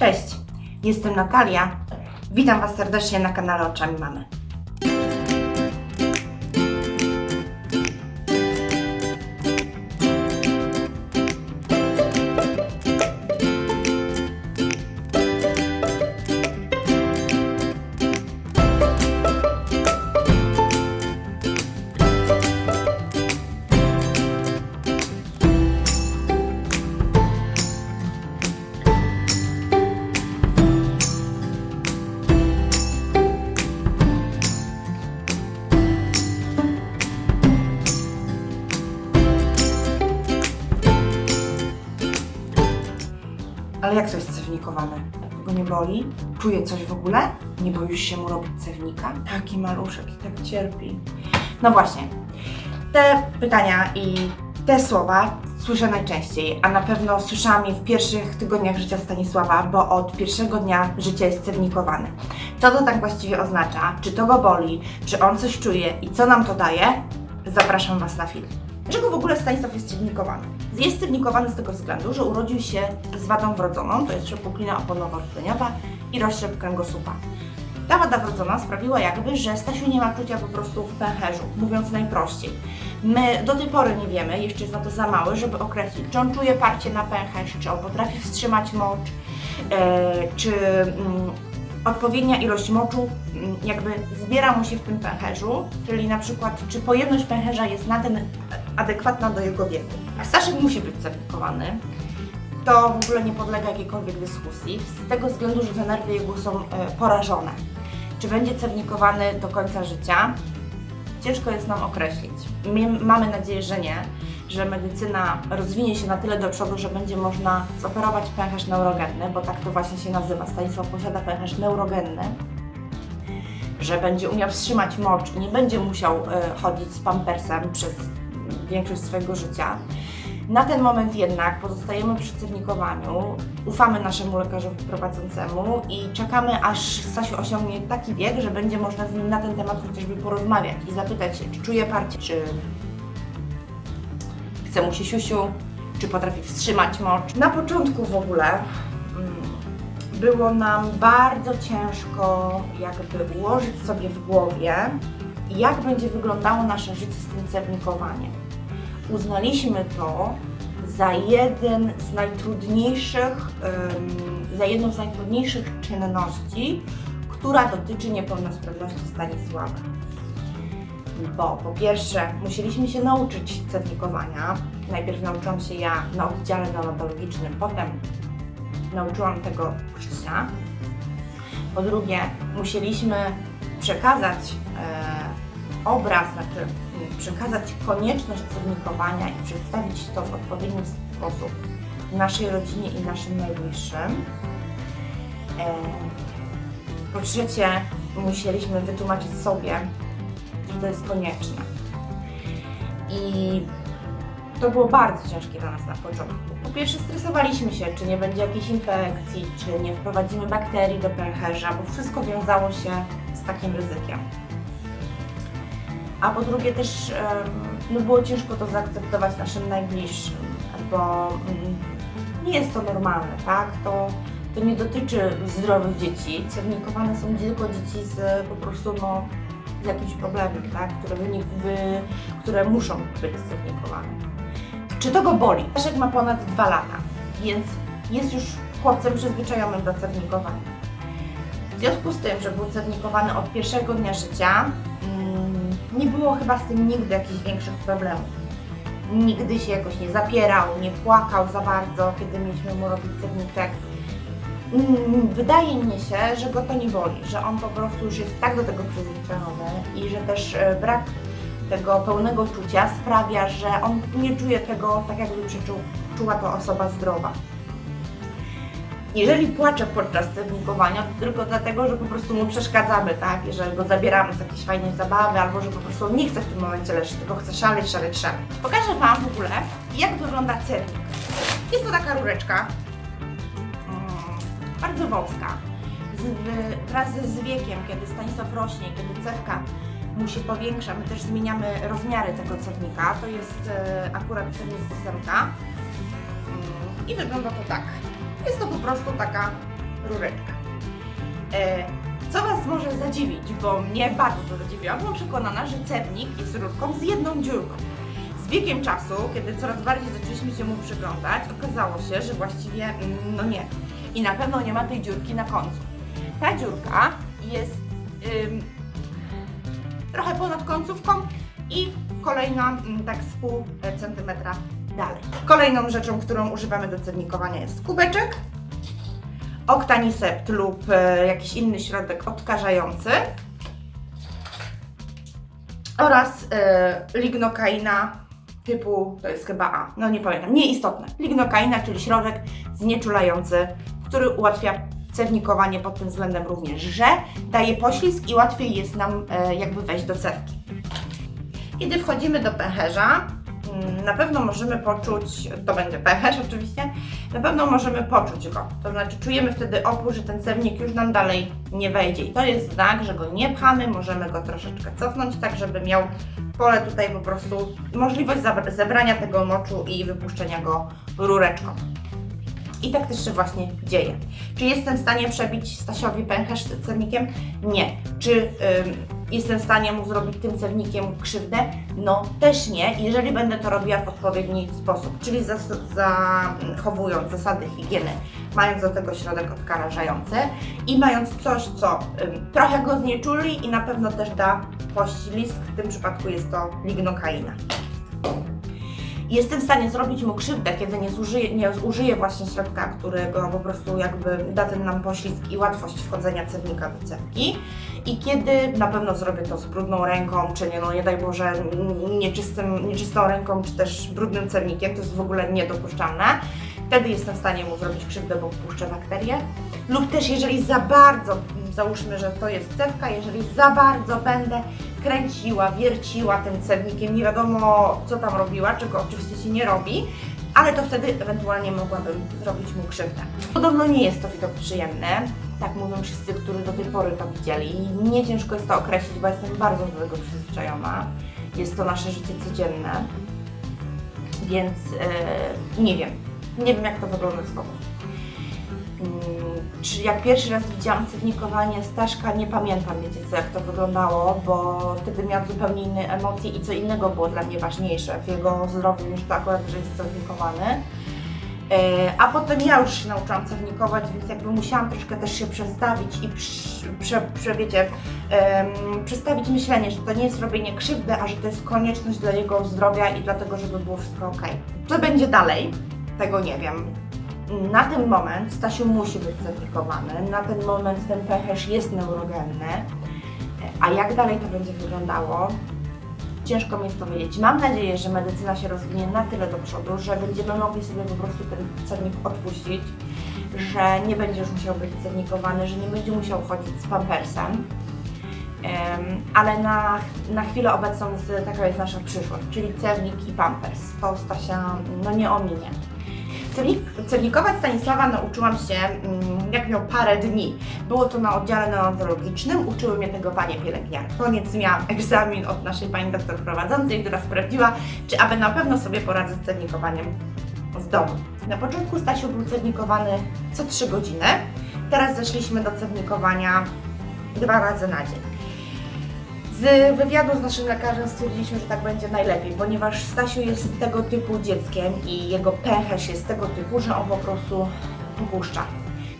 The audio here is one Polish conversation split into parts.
Cześć, jestem Natalia. Witam Was serdecznie na kanale Oczami Mamy. Jest cewnikowane? Go nie boli? Czuje coś w ogóle? Nie boisz się mu robić cewnika? Taki maluszek i tak cierpi. No właśnie, te pytania i te słowa słyszę najczęściej, a na pewno słyszałam je w pierwszych tygodniach życia Stanisława, bo od pierwszego dnia życia jest cewnikowany. Co to tak właściwie oznacza? Czy to go boli? Czy on coś czuje? I co nam to daje? Zapraszam Was na film. Dlaczego w ogóle Stanisław jest cewnikowany? Jest cewnikowany z tego względu, że urodził się z wadą wrodzoną, to jest przepuklina oponowo-rdzeniowa i rozszczep kręgosłupa. Ta wada wrodzona sprawiła jakby, że Stasiu nie ma czucia po prostu w pęcherzu, mówiąc najprościej. My do tej pory nie wiemy, jeszcze jest na to za mały, żeby określić, czy on czuje parcie na pęcherz, czy on potrafi wstrzymać mocz, e, czy mm, odpowiednia ilość moczu mm, jakby zbiera mu się w tym pęcherzu, czyli na przykład, czy pojemność pęcherza jest na ten adekwatna do jego wieku. A Staszek musi być certyfikowany. To w ogóle nie podlega jakiejkolwiek dyskusji, z tego względu, że te nerwy jego są e, porażone. Czy będzie cernikowany do końca życia? Ciężko jest nam określić. My mamy nadzieję, że nie, że medycyna rozwinie się na tyle do przodu, że będzie można zoperować pęcherz neurogenny, bo tak to właśnie się nazywa. Stanisław posiada pęcherz neurogenny, że będzie umiał wstrzymać mocz i nie będzie musiał e, chodzić z pampersem przez większość swojego życia. Na ten moment jednak pozostajemy przy cernikowaniu, ufamy naszemu lekarzowi prowadzącemu i czekamy, aż Stasiu osiągnie taki wiek, że będzie można z nim na ten temat chociażby porozmawiać i zapytać się, czy czuje parcie, czy chce mu się siusiu, czy potrafi wstrzymać mocz. Na początku w ogóle mm, było nam bardzo ciężko jakby ułożyć sobie w głowie, jak będzie wyglądało nasze życie z tym cewnikowaniem. Uznaliśmy to za jeden z najtrudniejszych, za jedną z najtrudniejszych czynności, która dotyczy niepełnosprawności Stanisława. Bo po pierwsze musieliśmy się nauczyć cewnikowania. Najpierw nauczyłam się ja na oddziale neonatologicznym, potem nauczyłam tego Krzysia. Po drugie musieliśmy przekazać e, obraz, znaczy m, przekazać konieczność cewnikowania i przedstawić to w odpowiedni sposób naszej rodzinie i naszym najbliższym. E, po trzecie, musieliśmy wytłumaczyć sobie, że to jest konieczne. I to było bardzo ciężkie dla nas na początku. Po pierwsze stresowaliśmy się, czy nie będzie jakiejś infekcji, czy nie wprowadzimy bakterii do pęcherza, bo wszystko wiązało się z takim ryzykiem. A po drugie też no było ciężko to zaakceptować naszym najbliższym, bo mm, nie jest to normalne, tak? To, to nie dotyczy zdrowych dzieci. Cewnikowane są tylko dzieci z po prostu no, z jakimś problemem, tak? które, wynik, wy, które muszą być cewnikowane. Czy to go boli? Staszek ma ponad 2 lata, więc jest już chłopcem przyzwyczajonym do cewnikowania. W związku z tym, że był cewnikowany od pierwszego dnia życia, nie było chyba z tym nigdy jakichś większych problemów. Nigdy się jakoś nie zapierał, nie płakał za bardzo, kiedy mieliśmy mu robić cewniczek. Mm, Wydaje mi się, że go to nie boli, że on po prostu już jest tak do tego przyzwyczajony i że też e, brak tego pełnego czucia sprawia, że on nie czuje tego tak, jakby przeczuł, czuła to osoba zdrowa. Jeżeli płacze podczas cewnikowania, to tylko dlatego, że po prostu mu przeszkadzamy, tak? I że go zabieramy z jakiejś fajnej zabawy, albo że po prostu nie chce w tym momencie leżeć, tylko chce szaleć, szaleć, szaleć. Pokażę Wam w ogóle, jak wygląda cewnik. Jest to taka rureczka, mm, bardzo wąska. Z, wraz z wiekiem, kiedy Stanisław rośnie, kiedy cewka mu się powiększa, my też zmieniamy rozmiary tego cewnika. To jest e, akurat cewnik ósemka. Mm, I wygląda to tak. Jest to po prostu taka rureczka. E, co Was może zadziwić, bo mnie bardzo to. Byłam przekonana, że cewnik jest rurką z jedną dziurką. Z biegiem czasu, kiedy coraz bardziej zaczęliśmy się mu przyglądać, okazało się, że właściwie mm, no nie. I na pewno nie ma tej dziurki na końcu. Ta dziurka jest ym, trochę ponad końcówką i kolejna mm, tak z pół e, centymetra dalej. Kolejną rzeczą, którą używamy do cewnikowania jest kubeczek, oktanisept lub e, jakiś inny środek odkażający oraz e, lignokaina typu, to jest chyba A, no nie pamiętam, nieistotne. Lignokaina, czyli środek znieczulający, który ułatwia cewnikowanie pod tym względem również, że daje poślizg i łatwiej jest nam e, jakby wejść do cewki. Kiedy wchodzimy do pęcherza, na pewno możemy poczuć, to będzie pęcherz oczywiście, na pewno możemy poczuć go. To znaczy czujemy wtedy opór, że ten cewnik już nam dalej nie wejdzie. I to jest znak, że go nie pchamy, możemy go troszeczkę cofnąć, tak żeby miał pole tutaj po prostu możliwość zebrania tego moczu i wypuszczenia go rureczką. I tak też się właśnie dzieje. Czy jestem w stanie przebić Stasiowi pęcherz z cewnikiem? Nie. Czy ym, jestem w stanie mu zrobić tym cewnikiem krzywdę? No też nie, jeżeli będę to robiła w odpowiedni sposób, czyli zas- zachowując zasady higieny, mając do tego środek odkażający i mając coś, co ym, trochę go znieczuli i na pewno też da poślizg, w tym przypadku jest to lignokaina. Jestem w stanie zrobić mu krzywdę, kiedy nie zużyję, nie użyję właśnie środka, którego po prostu jakby da ten nam poślizg i łatwość wchodzenia cewnika do cewki. I kiedy na pewno zrobię to z brudną ręką, czy nie, no nie daj Boże, nieczystym, nieczystą ręką, czy też brudnym cewnikiem, to jest w ogóle niedopuszczalne. Wtedy jestem w stanie mu zrobić krzywdę, bo wpuszczę bakterie. Lub też jeżeli za bardzo, załóżmy, że to jest cewka, jeżeli za bardzo będę kręciła, wierciła tym cewnikiem, nie wiadomo co tam robiła, czego oczywiście się nie robi, ale to wtedy ewentualnie mogłabym zrobić mu krzywdę. Podobno nie jest to widok przyjemny, tak mówią wszyscy, którzy do tej pory to widzieli. Nie ciężko jest to określić, bo jestem bardzo do tego przyzwyczajona. Jest to nasze życie codzienne, więc e, nie wiem. Nie wiem, jak to wygląda z Tobą. Mm, Czy jak pierwszy raz widziałam cewnikowanie Staszka, nie pamiętam, wiecie co, jak to wyglądało, bo wtedy miałam zupełnie inne emocje i co innego było dla mnie ważniejsze w jego zdrowiu niż to akurat, że jest cewnikowany. E, A potem ja już się nauczyłam cewnikować, więc jakby musiałam troszkę też się przestawić i prze, prze, wiecie, em, przestawić myślenie, że to nie jest robienie krzywdy, a że to jest konieczność dla jego zdrowia i dlatego, żeby było wszystko ok. Co będzie dalej? Tego nie wiem. Na ten moment Stasiu musi być cewnikowane, na ten moment ten pęcherz jest neurogenny, a jak dalej to będzie wyglądało, ciężko mi jest powiedzieć. Mam nadzieję, że medycyna się rozwinie na tyle do przodu, że będziemy mogli sobie po prostu ten cewnik odpuścić, że nie będzie już musiał być cewnikowany, że nie będzie musiał chodzić z pampersem. Em, ale na, na chwilę obecną taka jest nasza przyszłość, czyli cewnik i pampers. To Stasia no nie ominie. Cewnik, cewnikować Stanisława nauczyłam się, mm, jak miał parę dni. Było to na oddziale neonatologicznym, uczyły mnie tego panie pielęgniarki. Koniec miałam egzamin od naszej pani doktor prowadzącej, która sprawdziła, czy aby na pewno sobie poradzę z cewnikowaniem w domu. Na początku Stasiu był cewnikowany co 3 godziny, teraz zeszliśmy do cewnikowania dwa razy na dzień. Z wywiadu z naszym lekarzem stwierdziliśmy, że tak będzie najlepiej, ponieważ Stasiu jest tego typu dzieckiem i jego pęcherz jest tego typu, że on po prostu puszcza.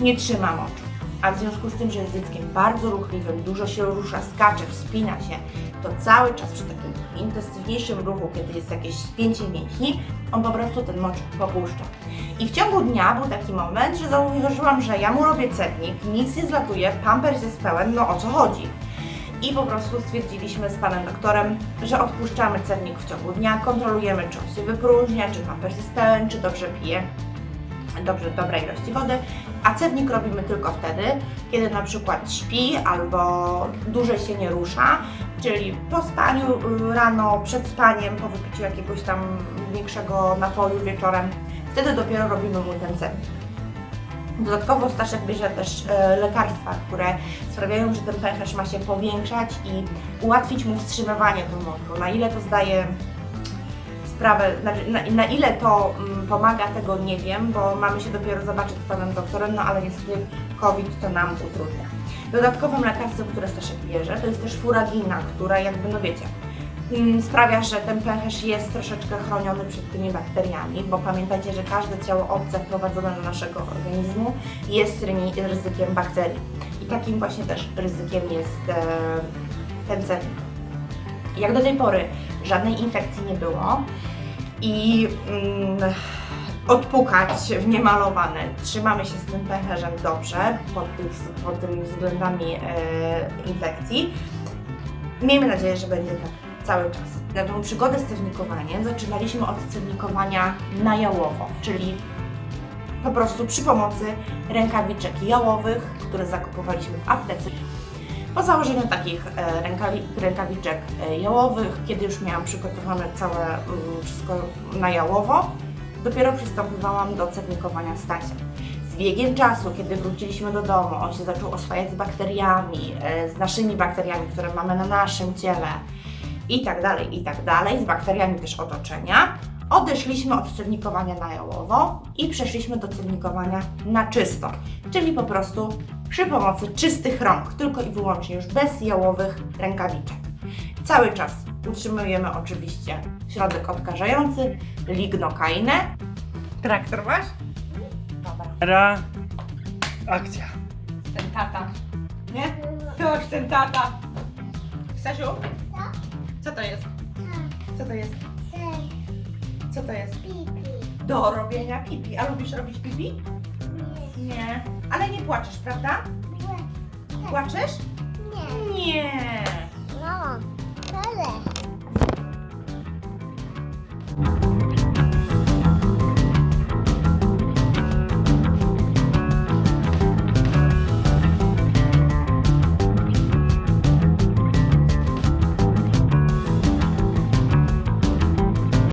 Nie trzyma moczu. A w związku z tym, że jest dzieckiem bardzo ruchliwym, dużo się rusza, skacze, wspina się, to cały czas przy takim intensywniejszym ruchu, kiedy jest jakieś spięcie mięśni, on po prostu ten mocz popuszcza. I w ciągu dnia był taki moment, że zauważyłam, że ja mu robię cewnik, nic nie zlatuje, pampers jest pełen, no o co chodzi? I po prostu stwierdziliśmy z panem doktorem, że odpuszczamy cewnik w ciągu dnia, kontrolujemy czy on się wypróżnia, czy pampers jest pełen, czy dobrze pije, dobrze, dobrej ilości wody, a cewnik robimy tylko wtedy, kiedy na przykład śpi albo dłużej się nie rusza, czyli po spaniu y, rano, przed spaniem, po wypiciu jakiegoś tam większego napoju wieczorem, wtedy dopiero robimy mu ten cewnik. Dodatkowo Staszek bierze też e, lekarstwa, które sprawiają, że ten pęcherz ma się powiększać i ułatwić mu wstrzymywanie moczu. Na ile to zdaje sprawę, znaczy, na, na ile to mm, pomaga, tego nie wiem, bo mamy się dopiero zobaczyć z panem doktorem, no ale niestety COVID to nam utrudnia. Dodatkowym lekarstwem, które Staszek bierze, to jest też furagina, która jakby, no wiecie, sprawia, że ten pęcherz jest troszeczkę chroniony przed tymi bakteriami, bo pamiętajcie, że każde ciało obce wprowadzone do naszego organizmu jest ryzykiem bakterii. I takim właśnie też ryzykiem jest e, ten cewnik. Jak do tej pory żadnej infekcji nie było i mm, odpukać w niemalowane. Trzymamy się z tym pęcherzem dobrze pod, tych, pod tymi względami e, infekcji. Miejmy nadzieję, że będzie tak cały czas. Tą przygodę z cewnikowaniem zaczynaliśmy od cewnikowania na jałowo, czyli po prostu przy pomocy rękawiczek jałowych, które zakupowaliśmy w aptece. Po założeniu takich e, rękawi, rękawiczek e, jałowych, kiedy już miałam przygotowane całe mm, wszystko na jałowo, dopiero przystępowałam do cewnikowania Stasia. Z biegiem czasu, kiedy wróciliśmy do domu, on się zaczął oswajać z bakteriami, e, z naszymi bakteriami, które mamy na naszym ciele i tak dalej, i tak dalej, z bakteriami też otoczenia. Odeszliśmy od cewnikowania na jałowo i przeszliśmy do cewnikowania na czysto, czyli po prostu przy pomocy czystych rąk, tylko i wyłącznie już bez jałowych rękawiczek. Cały czas utrzymujemy oczywiście środek odkażający, lignokainę. Traktor masz? Dobra. Ra. Akcja. Ten tata. Nie? To już ten tata. Stasiu? Co to jest? Co to jest? Co to jest? Do robienia pipi. A lubisz robić pipi? Nie. Ale nie płaczesz, prawda? Płaczesz? Nie. No, tyle.